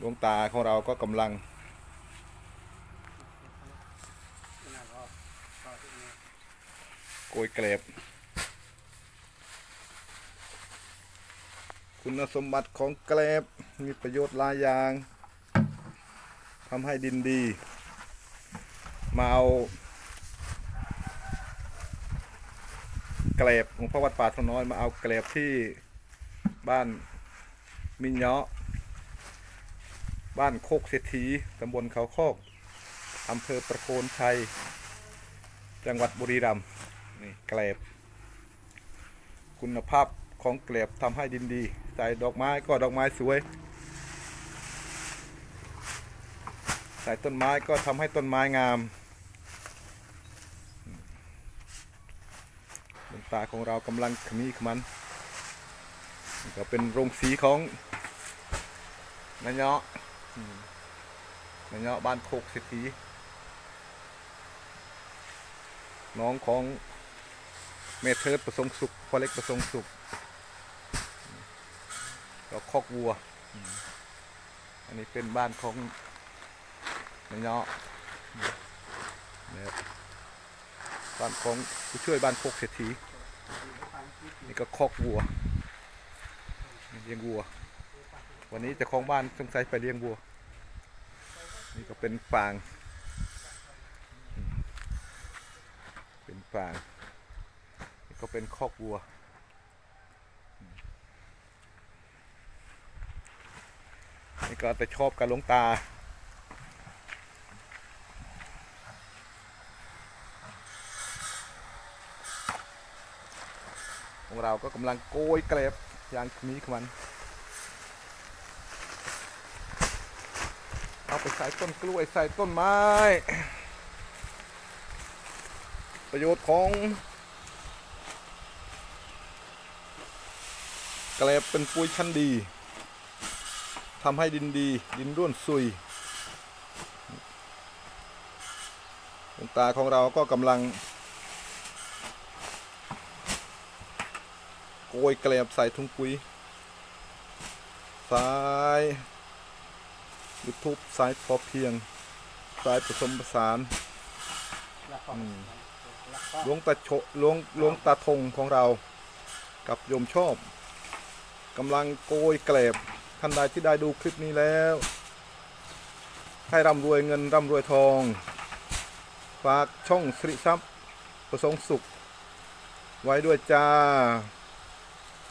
ดวงตาของเราก็กำลัง โกยเกลบคุณสมบัติของเกลบมีประโยชน์หลายอย่างทำให้ดินดี มาเอาเกลบของพระวัดป่าทองน้อยมาเอาเกลบที่บ้านมินเนาะ บ้านโคกเศรษฐีตำบลเขาโคกอำเภอประโคนชัย จังหวัดบุรีรัมย์นี่แกลบ คุณภาพของแกลบทำให้ดินดีใส่ดอกไม้ก็ดอกไม้สวยใส่ต้นไม้ก็ทำให้ต้นไม้งามดวงตาของเรากำลังขมีขมันก็เป็นโรงสีของนายเนาะ มันเนาะบ้านโคกเศรษฐีน้องของเมเทิร์ดประสงค์สุขพ่อเล็กประสงค์สุขก็คอกวัว อันนี้เป็นบ้านของมันเนาะเนี่ยบ้านของผู้ช่วยบ้านโคกเศรษฐีนี่ก็คอกวัวเลี้ยงวัว วันนี้จะของบ้านสงสัยไปเลี้ยงวัว นี่ก็เป็นฟาง เป็นฟาง นี่ก็เป็นคอกวัว นี่ก็แต่ชอบการหลวงตาของเราก็กำลังโกยเกล็บอย่างขมีขมัน เอาไปใส่ต้นกล้วยใส่ต้นไม้ ประโยชน์ของแกลบเป็นปุ๋ยชั้นดีทำให้ดินดี ดินร่วนซุยดวงตาของเราก็กำลังโกยแกลบใส่ถุงปุ๋ยสาย YouTube สายพอเพียง สายผสมผสานหลวงตาโชหลวงหลวงตาทงของเรา กับโยมชอบกำลังโกยเกลบท่านใดที่ได้ดูคลิปนี้แล้ว ให้ร่ำรวยเงินร่ำรวยทอง ฝากช่องสิริทรัพย์ประสงค์สุข ไว้ด้วยจ้า